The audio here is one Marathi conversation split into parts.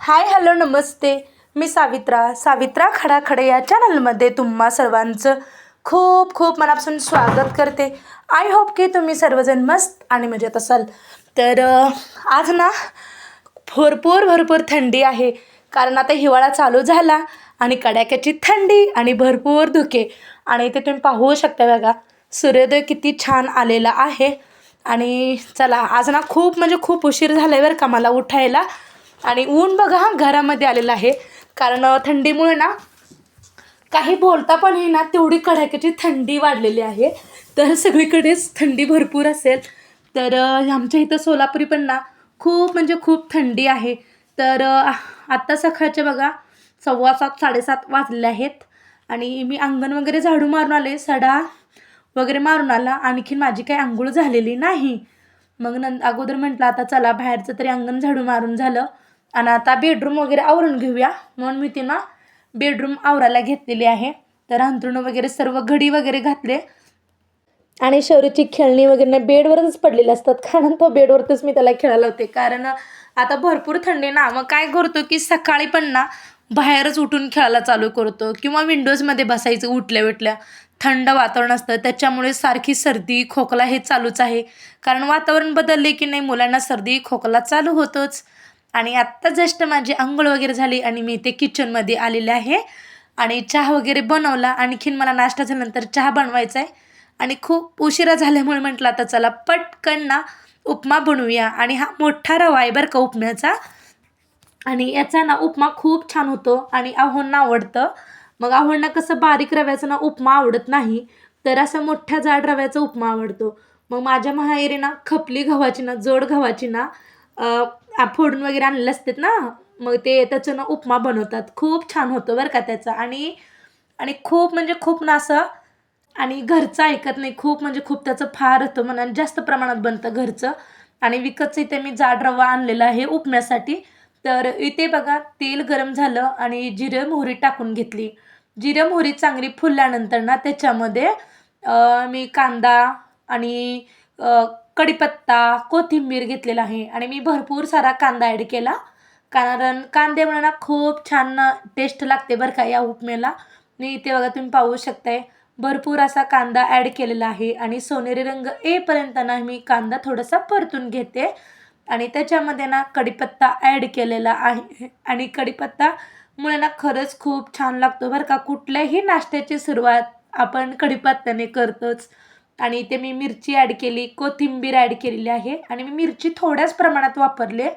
हाय हॅलो नमस्ते. मी सावित्रा. सावित्रा खडाखडे या चॅनलमध्ये तुम्हा सर्वांचं खूप खूप मनापासून स्वागत करते. आय होप की तुम्ही सर्वजण मस्त आणि मजेत असाल. तर आज ना भरपूर भरपूर थंडी आहे. कारण आता हिवाळा चालू झाला आणि कडाक्याची थंडी आणि भरपूर धुके. आणि ते तुम्ही पाहू शकता बघा सूर्योदय किती छान आलेला आहे. आणि चला आज ना खूप म्हणजे खूप उशीर झाला आहे बरं का मला उठायला. आणि ऊन बघा हा घरामध्ये आलेलं आहे. कारण थंडीमुळे ना काही बोलता पण येईना तेवढी कडाक्याची थंडी वाढलेली आहे. तर सगळीकडेच थंडी भरपूर असेल. तर आमच्या इथं सोलापुरी पण ना खूप म्हणजे खूप थंडी आहे. तर आत्ता सकाळचे बघा सव्वा सात साडेसात वाजले आहेत. आणि मी अंगण वगैरे झाडू मारून आले सडा वगैरे मारून आला. आणखीन माझी काही आंघोळ झालेली नाही. मग नं अगोदर म्हटलं आता चला बाहेरचं तरी अंगण झाडू मारून झालं. आणि आता बेडरूम वगैरे आवरून घेऊया. म्हणून मी तिनं बेडरूम आवरायला घेतलेली आहे. तर अंथरुणं वगैरे सर्व घडी वगैरे घातले. आणि शौर्यची खेळणी वगैरे बेडवरच पडलेले असतात. कारण तो बेडवरतीच मी त्याला खेळायला होते कारण आता भरपूर थंडी ना मग काय करतो की सकाळी पण ना बाहेरच उठून खेळायला चालू करतो. किंवा विंडोजमध्ये बसायचं उठल्या उठल्या थंड वातावरण असतं. त्याच्यामुळे सारखी सर्दी खोकला हे चालूच आहे. कारण वातावरण बदलले की नाही मुलांना सर्दी खोकला चालू होतोच. आणि आत्ता जस्ट माझी आंघोळ वगैरे झाली आणि मी इथे किचनमध्ये आलेले आहे. आणि चहा वगैरे बनवला. आणखीन मला नाश्ता झाल्यानंतर चहा बनवायचा आहे आणि खूप उशिरा झाल्यामुळे म्हटलं आता चला पटकन ना उपमा बनवूया. आणि हा मोठा रवा आहे बरं का उपम्याचा. आणि याचा ना उपमा खूप छान होतो आणि आव्हांना आवडतं. मग आव्हांना कसं बारीक रव्याचा ना उपमा आवडत नाही तर असा मोठ्या जाड रव्याचा उपमा आवडतो. मग माझ्या माहेरी ना खपली गव्हाची ना जोड गव्हाची ना आ- फोडून वगैरे आणलेले असतात ना मग ते त्याचं ना उपमा बनवतात. खूप छान होतो बरं का त्याचा. आणि आणि खूप म्हणजे खूप ना असं आणि घरचं ऐकत नाही. खूप म्हणजे खूप त्याचं फार होतं म्हणा. जास्त प्रमाणात बनतं घरचं. आणि विकतचं इथे मी जाड रवा आणलेला आहे उपम्यासाठी. तर इथे बघा तेल गरम झालं आणि जिरं मोहरी टाकून घेतली. जिरं मोहरी चांगली फुलल्यानंतर ना त्याच्यामध्ये मी कांदा आणि कडीपत्ता कढीपत्ता कोथिंबीर घेतलेला आहे. आणि मी भरपूर सारा कांदा ॲड केला. कारण कांद्यामुळे ना खूप छान टेस्ट लागते बरं का या उपमेला मी इथे बघा तुम्ही पाहू शकताय भरपूर असा कांदा ॲड केलेला आहे. आणि सोनेरी रंग येईपर्यंत ना मी कांदा थोडासा परतून घेते. आणि त्याच्यामध्ये ना कढीपत्ता ॲड केलेला आहे. आणि कढीपत्ता मुळे ना खरंच खूप छान लागतो बरं का. कुठल्याही नाश्त्याची सुरुवात आपण कढीपत्त्याने करतोच. आणि इथे मी मिरची ॲड केली कोथिंबीर ॲड केलेली आहे आणि मी मिरची थोड्याच प्रमाणात वापरले.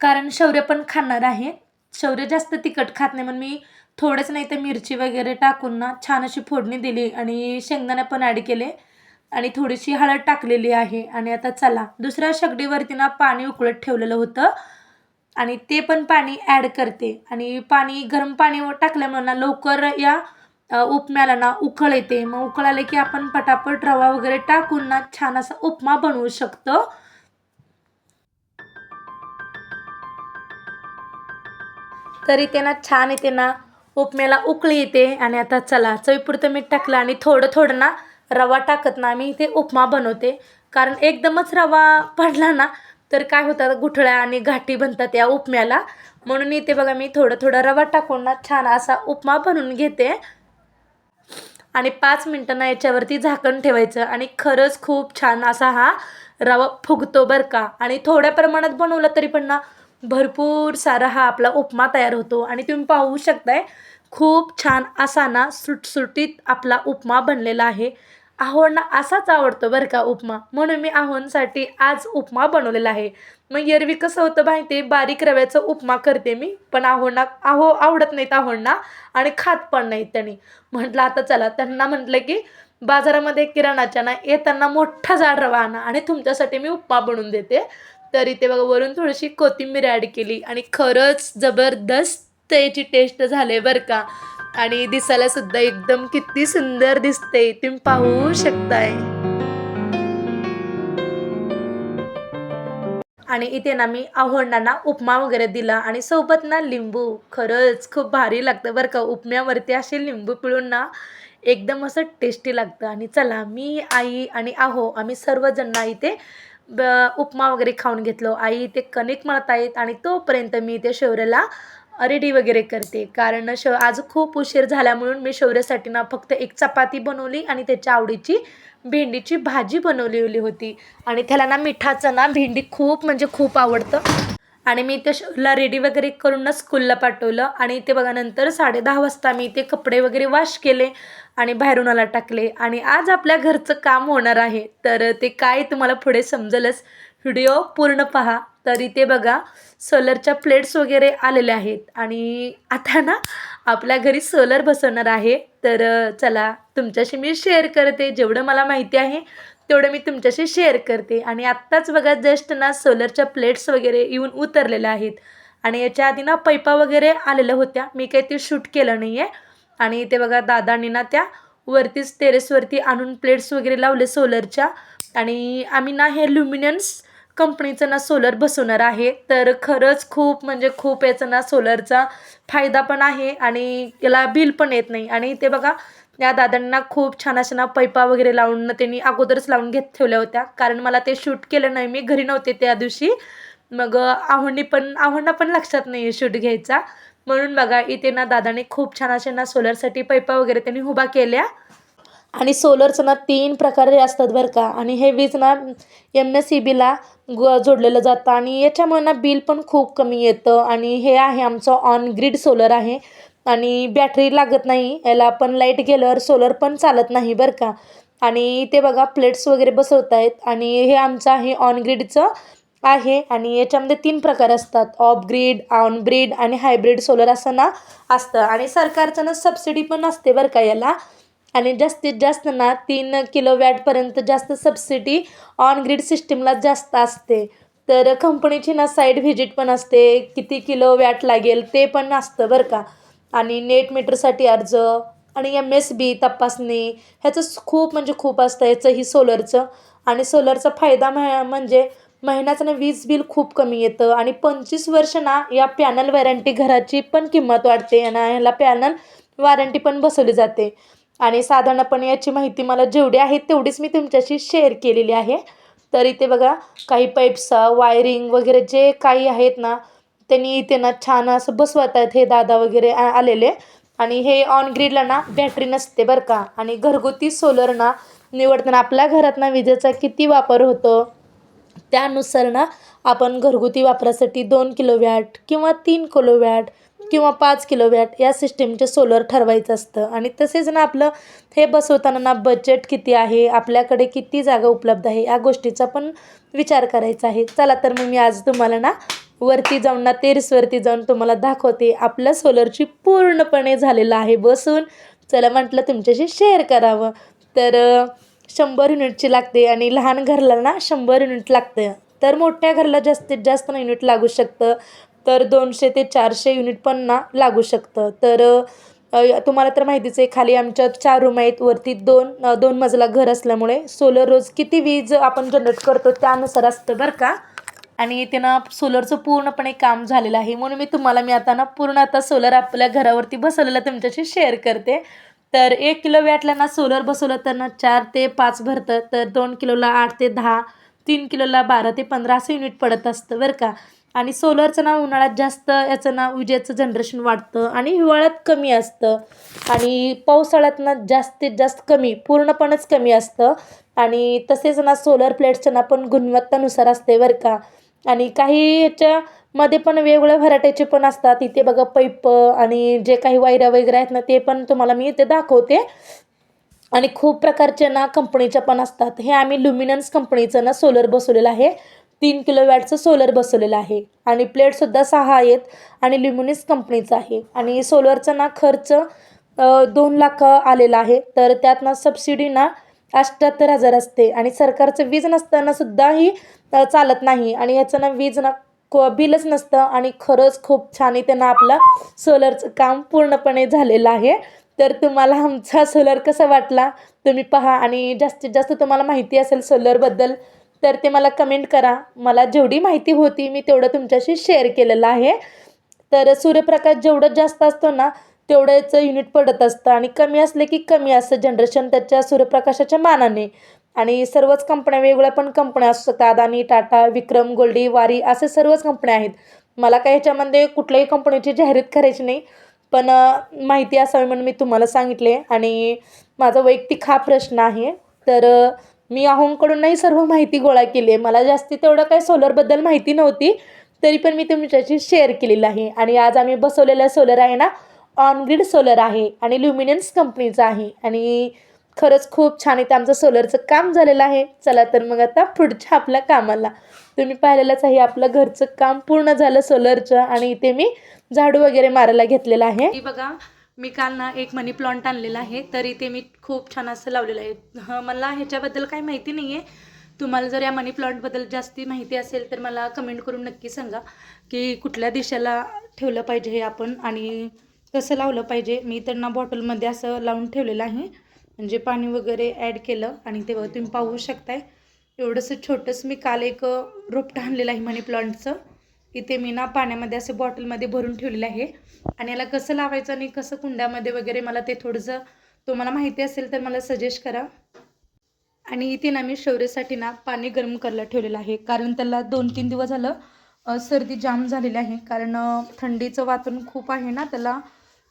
कारण शौर्य पण खाणार आहे. शौर्य जास्त तिखट खात नाही म्हणून मी थोडंच नाही तर मिरची वगैरे टाकून ना छान अशी फोडणी दिली आणि शेंगदाणे पण ॲड केले. आणि थोडीशी हळद टाकलेली आहे आणि आता चला दुसऱ्या शेगडीवरती ना पाणी उकळत ठेवलेलं होतं. आणि ते पण पाणी ॲड करते. आणि पाणी गरम पाणी टाकल्यामुळे ना लवकर या उपम्याला ना उकळ येते. मग उकळ आले की आपण पटापट रवा वगैरे टाकून ना छान असा उपमा बनवू शकतो. तर इथे ना छान येते ना उपम्याला उकळी येते. आणि आता चला चवीपुरतं मीठ टाकलं आणि थोडं थोडं ना रवा टाकत ना मी इथे उपमा बनवते. कारण एकदमच रवा पडला ना तर काय होतात गुठळ्या आणि घाटी बनतात या उपम्याला. म्हणून इथे बघा मी थोडं थोडं रवा टाकून ना छान असा उपमा बनवून घेते. आणि पाच मिनटांना याच्यावरती झाकण ठेवायचं. आणि खरंच खूप छान असा हा रवा फुगतो बरं का. आणि थोड्या प्रमाणात बनवलं तरी पण ना भरपूर सारा हा आपला उपमा तयार होतो. आणि तुम्ही पाहू शकताय खूप छान असा ना सुटसुटीत आपला उपमा बनलेला आहे. आहोंना असाच आवडतो बरं का उपमा. म्हणून मी आहोंसाठी आज उपमा बनवलेला आहे. मग एरवी कसं होतं माहिती आहे? बारीक रव्याचं उपमा करते मी पण आहोंना आहो आवडत नाहीत आहोंना आणि खात पण नाहीत त्यांनी. म्हटलं आता चला त्यांना म्हटलं की बाजारामध्ये किराणाच्या ना येताना मोठा जाड रवा आणा आणि तुमच्यासाठी मी उपमा बनवून देते. तर इथे बघा वरून थोडीशी कोथिंबीर ॲड केली आणि खरंच जबरदस्त याची टेस्ट झाले बरं का. आणि दिसायला सुद्धा एकदम किती सुंदर दिसते तुम्ही पाहू शकताय. आणि इथे ना मी आव्हानांना उपमा वगैरे दिला आणि सोबत ना लिंबू. खरंच खूप भारी लागतं बरं का. उपम्यावरती असे लिंबू पिळून ना एकदम असं टेस्टी लागतं. आणि चला मी आई आणि आहो आम्ही सर्वजण ना इथे उपमा वगैरे खाऊन घेतलो. आई इथे कणिक मळत आहेत आणि तोपर्यंत मी इथे शेवऱ्याला रेडी वगैरे करते. कारण श आज खूप उशीर झाला म्हणून मी शौर्यासाठी ना फक्त एक चपाती बनवली आणि त्याच्या आवडीची भेंडीची भाजी बनवलेली होती. आणि त्याला ना मिठाचं ना भेंडी खूप म्हणजे खूप आवडतं. आणि मी ते शौर्याला रेडी वगैरे करून ना स्कूलला पाठवलं. आणि ते बघा नंतर साडे दहा वाजता मी ते कपडे वगैरे वॉश केले आणि बाहेरून आला टाकले. आणि आज आपल्या घरचं काम होणार आहे. तर ते काय तुम्हाला पुढे समजेलच. व्हिडिओ पूर्ण पहा. तर इथे बघा सोलरच्या प्लेट्स वगैरे आलेल्या आहेत. आणि आता ना आपल्या घरी सोलर बसवणार आहे. तर चला तुमच्याशी मी शेअर करते. जेवढं मला माहिती आहे तेवढं मी तुमच्याशी शेअर करते. आणि आत्ताच बघा जस्ट ना सोलरच्या प्लेट्स वगैरे येऊन उतरलेल्या आहेत. आणि याच्या आधी ना पैपा वगैरे आलेल्या होत्या. मी काही ते शूट केलं नाही आहे आणि ते बघा दादांनी ना त्या वरतीच टेरेसवरती आणून प्लेट्स वगैरे लावले सोलरच्या. आणि आम्ही ना हे ल्युमिनियन्स कंपनीचं ना सोलर बसवणार आहे. तर खरंच खूप म्हणजे खूप याचं ना सोलरचा फायदा पण आहे आणि याला बिल पण येत नाही. आणि ते बघा या दादांना खूप छान अशा ना पैपा वगैरे लावून त्यांनी अगोदरच लावून घेत ठेवल्या होत्या. कारण मला ते शूट केलं नाही मी घरी नव्हते त्या दिवशी. मग आव्हानी पण आव्हांना पण लक्षात नाही शूट घ्यायचा. म्हणून बघा इथे ना दादाने खूप छान असे ना सोलरसाठी पैपा वगैरे त्यांनी उभा केल्या. आणि सोलरचं ना तीन प्रकारे असतात बरं का. आणि हे वीज ना एम एस सी बीला ग जोडलेलं जातं. आणि याच्यामुळे ना बिल पण खूप कमी येतं. आणि हे आहे आमचं ऑन ग्रीड सोलर आहे. आणि बॅटरी लागत नाही. याला पण लाइट गेल्यावर सोलर पण चालत नाही बरं का. आणि इथे बघा प्लेट्स वगैरे बसवत आहेत आणि हे आमचं आहे ऑन ग्रीडचं आहे. आणि याच्यामध्ये तीन प्रकार असतात. ऑफ ग्रीड ऑन ब्रीड आणि हायब्रिड सोलर असं ना असतं. आणि सरकारचं ना सबसिडी पण असते बरं का याला. आणि जास्तीत जास्त ना तीन किलो वॅटपर्यंत जास्त सबसिडी ऑन ग्रीड सिस्टीमला जास्त असते. तर कंपनीची ना साईड व्हिजिट पण असते. किती किलो वॅट लागेल ते पण असतं बरं का. आणि नेट मीटरसाठी अर्ज आणि एम एस बी तपासणी ह्याचं खूप म्हणजे खूप असतं. याचं ही सोलरचं आणि सोलरचा फायदा म्ह म्हणजे महिन्याचं ना वीज बिल खूप कमी येतं. आणि पंचवीस वर्ष ना या पॅनल वॉरंटी घराची पण किंमत वाढते. आणि ह्याला पॅनल वॉरंटी पण बसवली जाते. आणि साधारणपणे याची माहिती मला जेवढी आहे तेवढीच मी तुमच्याशी शेअर केलेली आहे. तर इथे बघा काही पाईप्स वायरिंग वगैरे जे काही आहेत ना त्यांनी इथे ना छान असं बसवत आहेत हे दादा वगैरे आलेले. आणि हे ऑन ग्रीडला ना बॅटरी नसते बरं का. आणि घरगुती सोलर ना निवडताना आपल्या घरात ना विजेचा किती वापर होतो? त्यानुसार ना आपण घरगुती वापरासाठी दोन किलो वॅट किंवा तीन किलो वॅट किंवा पाच किलो वॅट या सिस्टीमचे सोलर ठरवायचं असतं. आणि तसेच ना आपलं हे बसवताना ना बजेट किती आहे आपल्याकडे किती जागा उपलब्ध आहे या गोष्टीचा पण विचार करायचा आहे. चला तर मग मी आज तुम्हाला ना वरती जाऊन ना तेरीसवरती जाऊन तुम्हाला दाखवते. आपल्या सोलरची पूर्णपणे झालेलं आहे बसून. चला म्हटलं तुमच्याशी शेअर करावं. तर शंभर युनिटची लागते आणि लहान घरला ना शंभर युनिट लागतं. तर मोठ्या घरला जास्तीत जास्त ना युनिट लागू शकतं. तर दोनशे ते चारशे युनिट पण ना लागू शकतं. तर तुम्हाला तर माहितीच आहे खाली आमच्या चार रूम आहेत वरती दोन दोन मजला घर असल्यामुळे सोलर रोज किती वीज आपण जनरेट करतो त्यानुसार असतं बरं का. आणि त्यांना ना सोलरचं पूर्णपणे काम झालेलं आहे. म्हणून मी तुम्हाला मी आता ना पूर्ण आता सोलर आपल्या घरावरती बसवलेलं तुमच्याशी शेअर करते. तर एक किलो वॅटला ना सोलर बसवलं तर ना चार ते पाच भरतं. तर दोन किलोला आठ ते दहा. तीन किलोला बारा ते पंधरा असं युनिट पडत असतं बरं का. आणि सोलरचं ना उन्हाळ्यात जास्त याचं ना विजेचं जनरेशन वाढतं आणि हिवाळ्यात कमी असतं. आणि पावसाळ्यात ना जास्तीत जास्त कमी पूर्णपणेच कमी असतं. आणि तसेच ना सोलर प्लेट्सचं ना पण गुणवत्तानुसार असते बरं का. आणि काही याच्यामध्ये पण वेगवेगळ्या व्हरायटीचे पण असतात. इथे बघा पैप आणि जे काही वायऱ्या वगैरे आहेत ना ते पण तुम्हाला मी इथे दाखवते. आणि खूप प्रकारचे ना कंपनीच्या पण असतात. हे आम्ही ल्युमिनन्स कंपनीचं ना सोलर बसवलेलं आहे. तीन किलो वॅटचं सोलर बसवलेलं आहे. आणि प्लेटसुद्धा सहा आहेत आणि ल्युमिनिस कंपनीचं आहे. आणि सोलरचा ना खर्च दोन लाख आलेला आहे. तर त्यात ना सबसिडी ना अठ्ठ्याहत्तर हजार असते. आणि सरकारचं वीज नसतानासुद्धाही चालत नाही. आणि याचं ना वीज ना को बिलच नसतं. आणि खरंच खूप छान आहे त्यांना आपलं सोलरचं काम पूर्णपणे झालेलं आहे. तर तुम्हाला आमचा सोलर कसा वाटला? तुम्ही पहा आणि जास्तीत जास्त तुम्हाला माहिती असेल सोलरबद्दल तर ते मला कमेंट करा. मला जेवढी माहिती होती मी तेवढं तुमच्याशी शेअर केलेलं आहे. तर सूर्यप्रकाश जेवढं जास्त असतो ना तेवढंच युनिट पडत असतं आणि कमी असले की कमी असतं जनरेशन त्याच्या सूर्यप्रकाशाच्या मानाने. आणि सर्वच कंपन्या वेगवेगळ्या पण कंपन्या असू शकतात अदानी टाटा विक्रम गोल्डी वारी असे सर्वच कंपन्या आहेत. मला काय ह्याच्यामध्ये कुठल्याही कंपनीची जाहिरात करायची नाही. पण माहिती असावी म्हणून मी तुम्हाला सांगितले आणि माझा वैयक्तिक हा प्रश्न आहे. तर मी अहोंकडूनही सर्व माहिती गोळा केली आहे. मला जास्ती तेवढं काही सोलरबद्दल माहिती नव्हती तरी पण मी तुमच्याशी शेअर केलेलं आहे. आणि आज आम्ही बसवलेला सोलर आहे ना ऑनग्रीड सोलर आहे आणि ल्युमिनियन्स कंपनीचा आहे. आणि खरंच खूप छान इथे आमचं सोलरचं काम झालेलं आहे. चला तर मग आता पुढच्या आपल्या कामाला. तुम्ही पाहिलेलंच आहे आपलं घरचं काम पूर्ण झालं सोलरचं आणि इथे मी झाडू वगैरे मारायला घेतलेलं आहे. बघा मी काल ना एक मनी प्लांट आणलेला आहे. तर इथे मी खूप छान असं लावलेलं आहे. हं, मला ह्याच्याबद्दल काही माहिती नाही आहे तुम्हाला जर या मनी प्लांटबद्दल जास्ती माहिती असेल तर मला कमेंट करून नक्की सांगा की कुठल्या दिशेला ठेवलं पाहिजे हे आपण आणि कसं लावलं पाहिजे. मी त्यांना बॉटलमध्ये असं लावून ठेवलेलं आहे. म्हणजे पाणी वगैरे ॲड केलं आणि ते तुम्ही पाहू शकताय. एवढंसं छोटंसं मी काल एक रोपटं आणलेलं आहे मनी प्लांटचं. इथे मी ना पाण्यामध्ये असं बॉटलमध्ये भरून ठेवलेलं आहे. आणि याला कसं लावायचं आणि कसं कुंड्यामध्ये वगैरे मला ते थोडंसं तुम्हाला माहिती असेल तर मला सजेस्ट करा. आणि इथे ना मी शौर्यसाठी ना पाणी गरम करायला ठेवलेलं आहे. कारण त्याला दोन तीन दिवस झालं सर्दी जाम झालेली आहे. कारण थंडीचं वातावरण खूप आहे ना त्याला.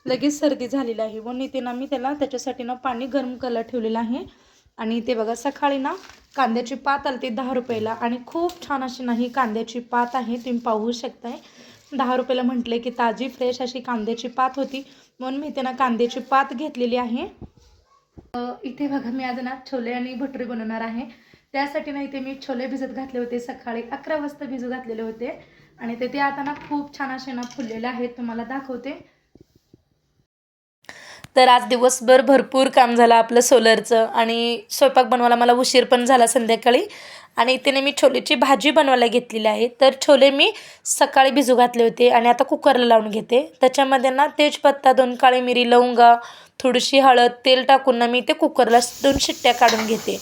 लगेच सर्दी झालेली आहे. म्हणून इथे ना मी त्याला त्याच्यासाठी ना पाणी गरम करायला ठेवलेलं आहे. आणि ते बघा सकाळी ना कांद्याची पात आली ते दहा रुपयाला. आणि खूप छान अशी नाही कांद्याची पात आहे. तुम्ही पाहू शकताय. दहा रुपयाला म्हटले की ताजी फ्रेश अशी कांद्याची पात होती. म्हणून मी त्यांना कांद्याची पात घेतलेली आहे. इथे बघा मी आज ना छोले आणि भटुरे बनवणार आहे. त्यासाठी ना इथे मी छोले भिजत घातले होते. सकाळी अकरा वाजता भिजत घातलेले होते. आणि ते ते आता ना खूप छान असे ना फुललेले आहेत. तुम्हाला दाखवते. तर आज दिवसभर भरपूर काम झालं आपलं सोलरचं आणि स्वयंपाक बनवायला मला उशीर पण झाला संध्याकाळी. आणि इथे मी छोलेची भाजी बनवायला घेतलेली आहे. तर छोले मी सकाळी भिजू घातले होते आणि आता कुकरला लावून घेते. त्याच्यामध्ये ना तेजपत्ता दोन काळी मिरी लवंगा थोडीशी हळद तेल टाकून ना मी ते कुकरला दोन शिट्ट्या काढून घेते.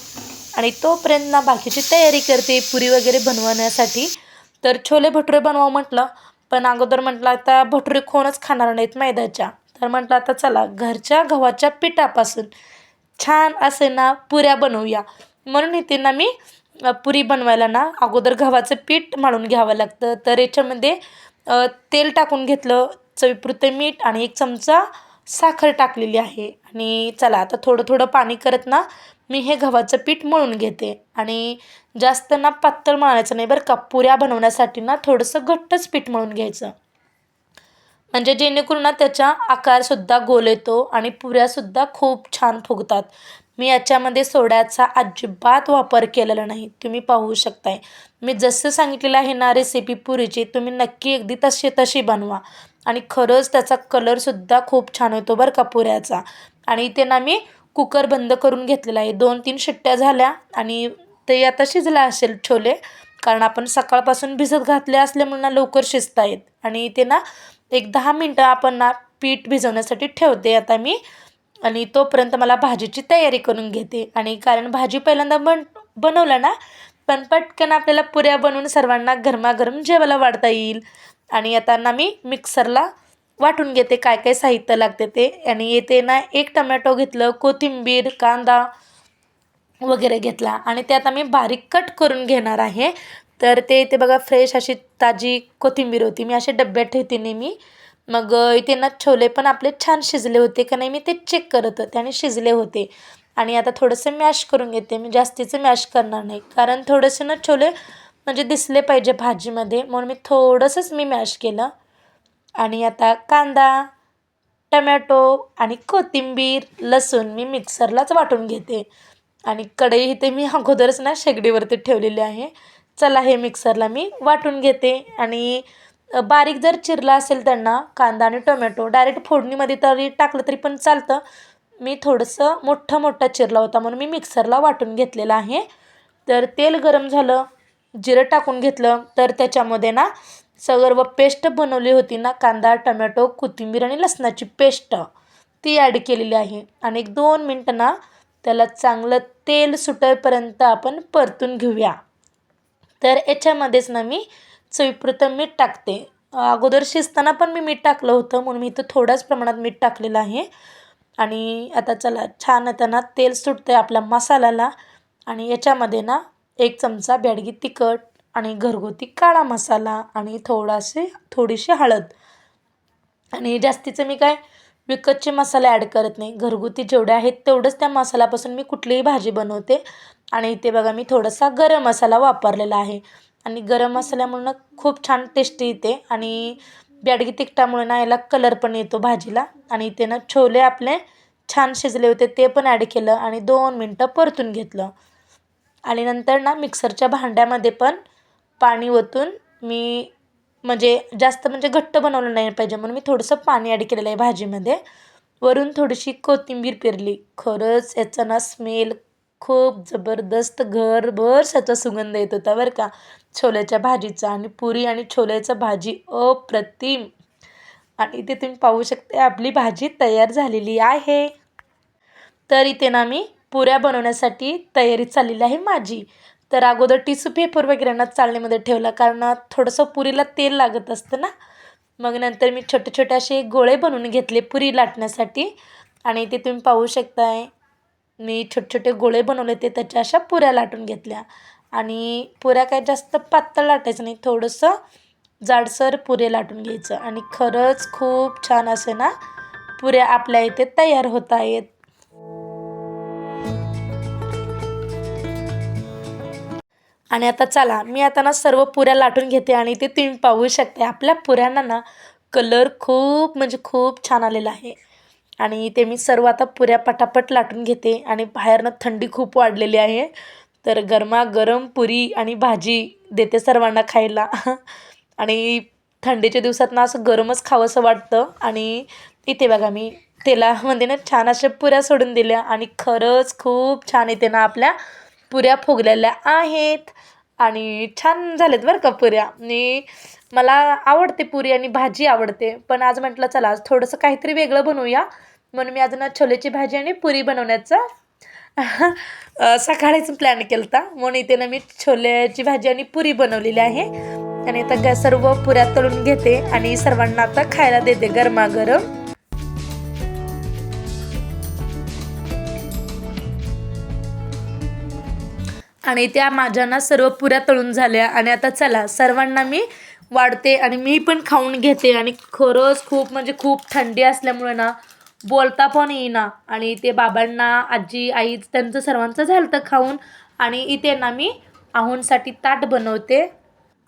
आणि तोपर्यंत ना बाकीची तयारी करते पुरी वगैरे बनवण्यासाठी. तर छोले भटुरे बनवा म्हटलं पण अगोदर म्हटलं आता भटुरे कोणच खाणार नाहीत मैद्याच्या. तर म्हटलं आता चला घरच्या गव्हाच्या पिठापासून छान असे ना पुऱ्या बनवूया. म्हणून इथे ना मी पुरी बनवायला ना अगोदर गव्हाचं पीठ मळून घ्यावं लागतं. तर याच्यामध्ये तेल टाकून घेतलं चवीपुरतं मीठ आणि एक चमचा साखर टाकलेली आहे. आणि चला आता थोडं थोडं पाणी करत ना मी हे गव्हाचं पीठ मळून घेते. आणि जास्त ना पातळ मळायचं नाही बरं का पुऱ्या बनवण्यासाठी ना थोडंसं घट्टच पीठ मळून घ्यायचं. म्हणजे जेणेकरून ना त्याचा आकारसुद्धा गोल येतो आणि पुऱ्यासुद्धा खूप छान फुगतात. मी याच्यामध्ये सोड्याचा अजिबात वापर केलेला नाही. तुम्ही पाहू शकताय. मी जसं सांगितलेलं आहे ना रेसिपी पुरीची तुम्ही नक्की अगदी तशी तशी बनवा. आणि खरंच त्याचा कलरसुद्धा खूप छान होतो बरं का पुऱ्याचा. आणि इथे ना मी कुकर बंद करून घेतलेला आहे. दोन तीन शिट्ट्या झाल्या आणि ते आता शिजला असेल छोले. कारण आपण सकाळपासून भिजत घातले असल्यामुळे ना लवकर शिजता येत आणि इथे ना एक दहा मिनटं आपण ना पीठ भिजवण्यासाठी ठेवते. आता मी आणि तोपर्यंत मला भाजीची तयारी करून घेते. आणि कारण भाजी पहिल्यांदा बन बनवलं ना पण पटकन आपल्याला पुऱ्या बनवून सर्वांना गरमागरम जेवायला वाढता येईल. आणि आता ना मी मिक्सरला वाटून घेते काय काय साहित्य लागते ते. आणि येते ना एक टमॅटो घेतलं कोथिंबीर कांदा वगैरे घेतला. आणि ते आता मी बारीक कट करून घेणार आहे. तर ते इथे बघा फ्रेश अशी ताजी कोथिंबीर होती. मी असे डब्यात ठेवते नेहमी. मग इथे ना छोले पण आपले छान शिजले होते का नाही मी ते चेक करत होते आणि शिजले होते. आणि आता थोडंसं मॅश करून घेते. मी जास्तीचं मॅश करणार नाही. कारण थोडंसं ना छोले म्हणजे दिसले पाहिजे भाजीमध्ये. म्हणून मी थोडंसंच मी मॅश केलं. आणि आता कांदा टमॅटो आणि कोथिंबीर लसूण मी मिक्सरलाच वाटून घेते. आणि कढई इथे मी अगोदरच ना शेगडीवरती ठेवलेली आहे. चला हे मिक्सरला मी वाटून घेते. आणि बारीक जर चिरला असेल त्यांना कांदा आणि टोमॅटो डायरेक्ट फोडणीमध्ये तरी टाकलं तरी पण चालतं. मी थोडंसं मोठं मोठा चिरला होता म्हणून मी मिक्सरला वाटून घेतलेलं आहे. तर तेल गरम झालं जिरं टाकून घेतलं तर त्याच्यामध्ये ना सर्व पेस्ट बनवली होती ना कांदा टमॅटो कोथिंबीर आणि लसणाची पेस्ट ती ॲड केलेली आहे. आणि एक दोन मिनटं ना त्याला चांगलं तेल सुटेपर्यंत आपण परतून घेऊया. तर याच्यामध्येच ना मी चवीपुरतं मीठ टाकते. अगोदर शिजताना पण मी मीठ टाकलं होतं म्हणून मी इथं थोड्याच प्रमाणात मीठ टाकलेलं आहे. आणि आता चला छान येताना तेल सुटतं आहे आपल्या मसाल्याला. आणि याच्यामध्ये ना एक चमचा बॅडगी तिखट आणि घरगुती काळा मसाला आणि थोडासे थोडीशी हळद. आणि जास्तीचं मी काय विकतचे मसाले ॲड करत नाही. घरगुती जेवढे आहेत तेवढंच त्या मसाल्यापासून मी कुठलीही भाजी बनवते. आणि इथे बघा मी थोडासा गरम मसाला वापरलेला आहे. आणि गरम मसाल्यामुळं खूप छान टेस्टी येते. आणि बॅडगी तिखटामुळे ना याला कलर पण येतो भाजीला. आणि इथे ना छोले आपले छान शिजले होते ते पण ॲड केलं आणि दोन मिनटं परतून घेतलं. आणि नंतर ना मिक्सरच्या भांड्यामध्ये पण पाणी ओतून मी म्हणजे जास्त म्हणजे घट्ट बनवलं नाही पाहिजे म्हणून मी थोडंसं पाणी ॲड केलेलं आहे भाजीमध्ये. वरून थोडीशी कोथिंबीर पेरली. खरंच याचा ना स्मेल खूप जबरदस्त घरभर त्याचा सुगंध येत होता बरं का. छोल्याच्या भाजीचा आणि पुरी आणि छोल्याचं भाजी अप्रतिम. आणि इथे तुम्ही पाहू शकता आपली भाजी तयार झालेली आहे. तर इथे ना मी पुऱ्या बनवण्यासाठी तयारी चाललेली आहे माझी. तर अगोदर टिश्यू पेपर वगैरे ना चालणीमध्ये ठेवला कारण थोडंसं पुरीला तेल लागत असतं ना. मग नंतर मी छोटे छोटे असे गोळे बनवून घेतले पुरी लाटण्यासाठी. आणि इथे तुम्ही पाहू शकताय मी छोटे छोटे गोळे बनवले ते त्याच्या अशा पुऱ्या लाटून घेतल्या. आणि पुऱ्या काय जास्त पातळ लाटायचं नाही थोडंसं जाडसर पुरे लाटून घ्यायचं. आणि खरंच खूप छान असे ना पुऱ्या आपल्या इथे तयार होत आहेत. आणि आता चला मी आता ना सर्व पुऱ्या लाटून घेते आणि ते तुम्ही पाहू शकते आपल्या पुऱ्यांना ना कलर खूप म्हणजे खूप छान आलेला आहे. आणि ते मी सर्व आता पुऱ्या पटापट लाटून घेते आणि बाहेरनं थंडी खूप वाढलेली आहे. तर गरमागरम पुरी आणि भाजी देते सर्वांना खायला. आणि थंडीच्या दिवसात ना असं गरमच खावंसं वाटतं. आणि इथे बघा मी तेलामध्ये ना छान अशा पुऱ्या सोडून दिल्या आणि खरंच खूप छान येते ना आपल्या पुऱ्या फुगलेल्या आहेत. आणि छान झालेत बरं का पुऱ्या. आणि मला आवडते पुरी आणि भाजी आवडते. पण आज म्हटलं चला आज थोडंसं काहीतरी वेगळं बनवूया. म्हणून मी आज ना छोलेची भाजी आणि पुरी बनवण्याचा सकाळीच प्लॅन केला होता म्हणून इथे ना मी छोल्याची भाजी आणि पुरी बनवलेली आहे. आणि आता सर्व पुऱ्या तळून घेते आणि सर्वांना आता खायला देते गरमागरम. आणि त्या माझ्या ना सर्व पुऱ्या तळून झाल्या. आणि आता चला सर्वांना मी वाढते आणि मी पण खाऊन घेते. आणि खरंच खूप म्हणजे खूप थंडी असल्यामुळे ना बोलता पण येईना. आणि ते बाबांना आजी आई त्यांचं सर्वांचं झालं तर खाऊन. आणि इथे ना मी आहोंसाठी ताट बनवते.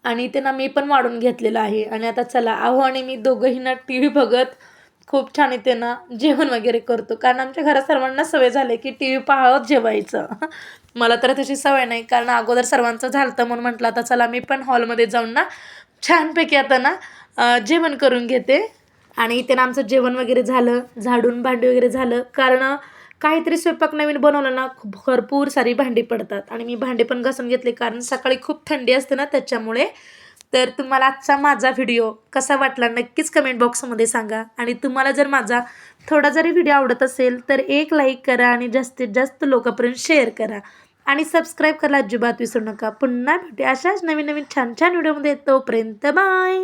आणि इथे ना मी पण वाढून घेतलेलं आहे. आणि आता चला आहो आणि मी दोघंही ना टी व्ही बघत खूप छान इथे ना जेवण वगैरे करतो. कारण आमच्या घरात सर्वांना सवय झाली की टी व्ही पाहत जेवायचं. मला तर तशी सवय नाही कारण अगोदर सर्वांचं झालं म्हणून म्हटलं आता चला मी पण हॉलमध्ये जाऊन ना छानपैकी आता ना जेवण करून घेते. आणि इथे ना आमचं जेवण वगैरे झालं झाडून भांडी वगैरे झालं कारण काहीतरी स्वयंपाक नवीन बनवलं ना खूप भरपूर सारी भांडी पडतात. आणि मी भांडे पण घासून घेतले कारण सकाळी खूप थंडी असते ना त्याच्यामुळे. तर तुम्हाला आजचा माझा व्हिडिओ कसा वाटला नक्कीच कमेंट बॉक्समध्ये सांगा. आणि तुम्हाला जर माझा थोडा जरी व्हिडिओ आवडत असेल तर एक लाईक करा आणि जास्तीत जास्त लोकांपर्यंत शेअर करा. आणि सबस्क्राईब करायला अजिबात विसरू नका. पुन्हा भेटू अशाच नवीन नवीन छान छान व्हिडिओमध्ये तोपर्यंत बाय